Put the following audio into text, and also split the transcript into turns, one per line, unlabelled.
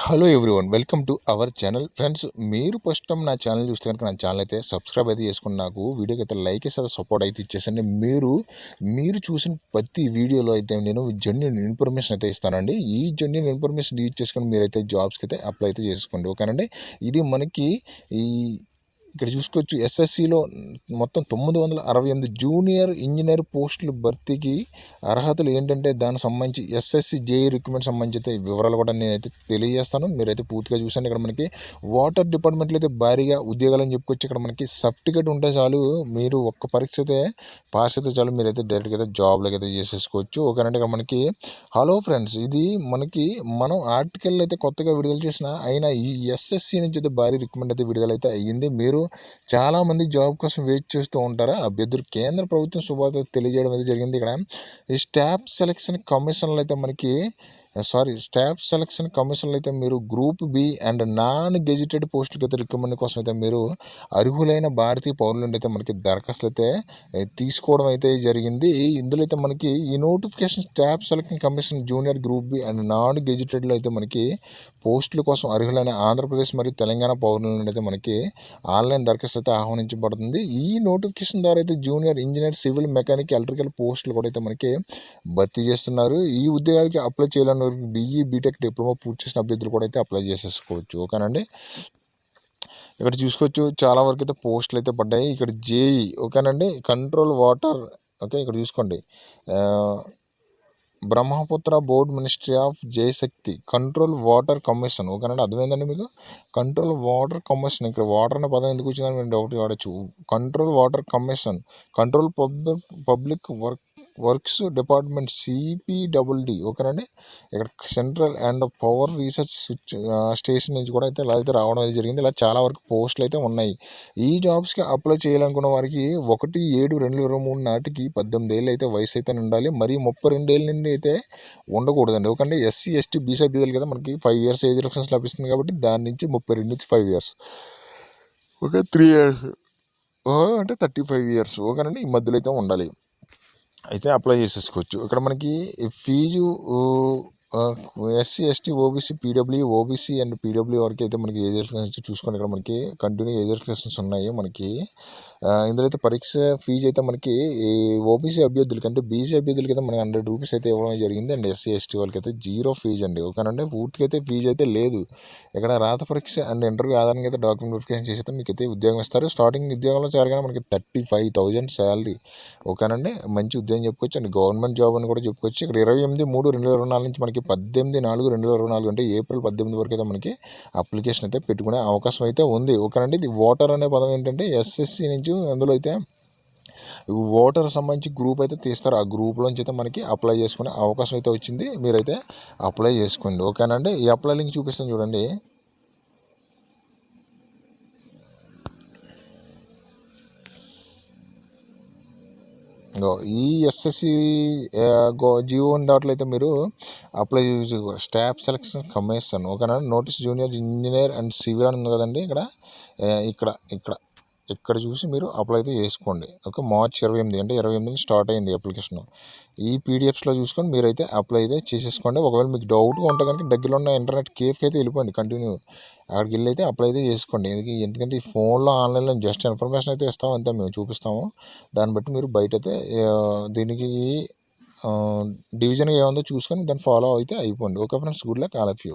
Hello everyone welcome to our channel. Friends మీరు first time నా channel చూస్తే కనుక నా ఛానల్ అయితే సబ్స్క్రైబ్ అయితే చేసుకుని నాకు వీడియోకి అయితే లైక్ ఇస్తే సపోర్ట్ అయితే ఇచ్చేసండి. మీరు మీరు చూసిన ప్రతి వీడియోలో అయితే నేను జెన్యున్ ఇన్ఫర్మేషన్ అయితే ఇస్తానండి. ఈ జెన్యున్ ఇన్ఫర్మేషన్ యూజ్ చేసుకొని మీరైతే జాబ్స్కి అయితే అప్లై అయితే చేసుకోండి. ఓకేనండి? ఇది మనకి ఈ ఇక్కడ చూసుకోవచ్చు ఎస్ఎస్సిలో మొత్తం తొమ్మిది వందల అరవై ఎనిమిది జూనియర్ ఇంజనీర్ పోస్టులు భర్తీకి అర్హతలు ఏంటంటే దానికి సంబంధించి ఎస్ఎస్సి జేఈ రిక్రూట్మెంట్ సంబంధించి అయితే వివరాలు కూడా నేనైతే తెలియజేస్తాను. మీరైతే పూర్తిగా చూసాను ఇక్కడ మనకి వాటర్ డిపార్ట్మెంట్లో అయితే భారీగా ఉద్యోగాలు అని చెప్పుకొచ్చి ఇక్కడ మనకి సర్టిఫికేట్ ఉంటే చాలు మీరు ఒక్క పరీక్ష అయితే పాస్ అయితే చాలు. మీరైతే డైరెక్ట్గా అయితే జాబ్లోకి అయితే చేసేసుకోవచ్చు. ఓకేనంటే ఇక్కడ మనకి హలో ఫ్రెండ్స్ ఇది మనకి మనం ఆర్టికల్ అయితే కొత్తగా విడుదల చేసిన అయినా ఈ ఎస్ఎస్సి నుంచి అయితే భారీ రిక్రూట్మెంట్ అయితే విడుదల అయితే అయ్యింది. మీరు చాలామంది జాబ్ కోసం వెయిట్ చేస్తూ ఉంటారు? అభ్యర్థులు కేంద్ర ప్రభుత్వం శుభార్త తెలియజేయడం అయితే జరిగింది ఇక్కడ. ఈ స్టాఫ్ సెలక్షన్ కమిషన్లు అయితే మనకి సారీ స్టాఫ్ సెలక్షన్ కమిషన్లు అయితే మీరు group B and non gazetted పోస్టులకి అయితే రిక్రూట్మెంట్ కోసం అయితే మీరు అర్హులైన భారతీయ పౌరుల నుండి అయితే మనకి దరఖాస్తులు అయితే uh, తీసుకోవడం అయితే జరిగింది. ఇందులో అయితే మనకి ఈ notification staff selection commission junior group B and non గెజిటెడ్లో అయితే మనకి పోస్టుల కోసం అర్హులైన ఆంధ్రప్రదేశ్ మరియు తెలంగాణ పౌరుల నుండి అయితే మనకి ఆన్లైన్ దరఖాస్తు అయితే ఆహ్వానించబడుతుంది. ఈ నోటిఫికేషన్ ద్వారా అయితే junior engineer civil mechanic electrical పోస్టులు కూడా అయితే మనకి భర్తీ చేస్తున్నారు. ఈ ఉద్యోగాలకి అప్లై చేయాలని బీఈ బీటెక్ డిప్లొమా పూర్తి చేసిన అభ్యర్థులు కూడా అయితే అప్లై చేసేసుకోవచ్చు. ఓకేనండి? ఇక్కడ చూసుకోవచ్చు చాలా వరకు అయితే పోస్టులు అయితే పడ్డాయి. ఇక్కడ జేఈ ఓకేనండి? కంట్రోల్ వాటర్ ఓకే ఇక్కడ చూసుకోండి. బ్రహ్మపుత్ర బోర్డ్ మినిస్ట్రీ ఆఫ్ జయశక్తి కంట్రోల్ వాటర్ కమిషన్ ఓకేనండి? అర్థమైందండి మీకు? కంట్రోల్ వాటర్ కమిషన్ ఇక్కడ వాటర్ అనే పదం ఎందుకు వచ్చిందని మేము డౌట్ వాడచ్చు control water commission control public public work works department CPWD ఓకేనండి? ఇక్కడ central and power research station నుంచి కూడా అయితే ఇలా అయితే రావడం అయితే జరిగింది. ఇలా చాలా వరకు పోస్టులు అయితే ఉన్నాయి. ఈ జాబ్స్కి అప్లై చేయాలనుకున్న వారికి ఒకటి ఏడు రెండు ఇరవై మూడు నాటికి పద్దెనిమిది ఏళ్ళు అయితే వయసు అయితే ఉండాలి. మరి ముప్పై రెండేళ్ళ నుండి అయితే ఉండకూడదండి. ఎందుకంటే ఎస్సీ ఎస్టీ బీసీ బీదలు కదా మనకి ఫైవ్ ఇయర్స్ ఏజ్ రిలక్షన్స్ లభిస్తుంది కాబట్టి దాని నుంచి ముప్పై రెండు నుంచి five years okay three years అంటే థర్టీ ఫైవ్ ఇయర్స్ ఓకేనండి? ఈ మధ్యలో అయితే ఉండాలి. అయితే అప్లై చేసేసుకోవచ్చు. ఇక్కడ మనకి fees SC ST OBC PW OBC and PW వరకు అయితే మనకి ఏజ్ రిలేషన్స్ చూసుకోండి. ఇక్కడ మనకి కంటిన్యూ ఏజ్ ఉన్నాయి మనకి. ఇందులో అయితే పరీక్ష ఫీజు అయితే మనకి ఓబీసీ అభ్యర్థులకి అంటే బీసీ అభ్యర్థులకి అయితే మనకి హండ్రెడ్ రూపీస్ అయితే ఇవ్వడం జరిగింది అండ్ ఎస్సీ ఎస్టీ వాళ్ళకి అయితే జీరో ఫీజు అండి. ఓకేనండి? పూర్తిగా అయితే ఫీజు అయితే లేదు. ఇక్కడ రాత పరీక్ష అండ్ ఇంటర్వ్యూ ఆధారంగా అయితే డాక్యుమెంట్ వెరిఫికేషన్ చేసేస్తే మీకు అయితే ఉద్యోగం ఇస్తారు. స్టార్టింగ్ ఉద్యోగంలో చేరగానే మనకి థర్టీ ఫైవ్ థౌజండ్ శాలరీ ఓకేనండి? మంచి ఉద్యోగం చెప్పుకోవచ్చు అండ్ గవర్నమెంట్ జాబ్ అని కూడా చెప్పుకోవచ్చు. ఇక్కడ ఇరవై ఎనిమిది మూడు రెండు వేల ఇరవై నాలుగు నుంచి మనకి పద్దెనిమిది నాలుగు రెండు వేల ఇరవై నాలుగు అంటే ఏప్రిల్ పద్దెనిమిది వరకు అయితే మనకి అప్లికేషన్ అయితే పెట్టుకునే అవకాశం అయితే ఉంది. ఓకేనండి? ఇది ఓటర్ అనే పదం ఏంటంటే ఎస్ఎస్సి నుంచి అందులో అయితే ఓటర్ సంబంధించి గ్రూప్ అయితే తీస్తారు. ఆ గ్రూప్లోంచి అయితే మనకి అప్లై చేసుకునే అవకాశం అయితే వచ్చింది. మీరైతే అప్లై చేసుకోండి. ఓకేనండి ఈ అప్లై లింక్ చూపిస్తాను చూడండి. ఈ ఎస్ఎస్సి జియో డాట్లో అయితే మీరు అప్లై స్టాఫ్ సెలక్షన్ కమిషన్ ఓకేనా notice junior engineer and civil అని ఉంది కదండి ఇక్కడ? ఇక్కడ ఇక్కడ. ఇక్కడ చూసి మీరు అప్లై అయితే చేసుకోండి. ఓకే మార్చ్ ఇరవై ఎనిమిది అంటే ఇరవై ఎనిమిది స్టార్ట్ అయింది అప్లికేషన్. ఈ పీడిఎఫ్స్లో చూసుకొని మీరైతే అప్లై అయితే చేసేసుకోండి. ఒకవేళ మీకు డౌట్గా ఉంటే కనుక దగ్గరలో ఉన్న ఇంటర్నెట్ కేఫ్కి అయితే వెళ్ళిపోండి కంటిన్యూ. అక్కడికి వెళ్ళి అయితే అప్లై అయితే చేసుకోండి. ఎందుకంటే ఈ ఫోన్లో ఆన్లైన్లో జస్ట్ ఇన్ఫర్మేషన్ అయితే ఇస్తాం అంతే మేము చూపిస్తాము. దాన్ని బట్టి మీరు బయట అయితే దీనికి డివిజన్ ఏముందో చూసుకొని దాన్ని ఫాలో అయితే అయిపోండి. Okay friends good luck all of you.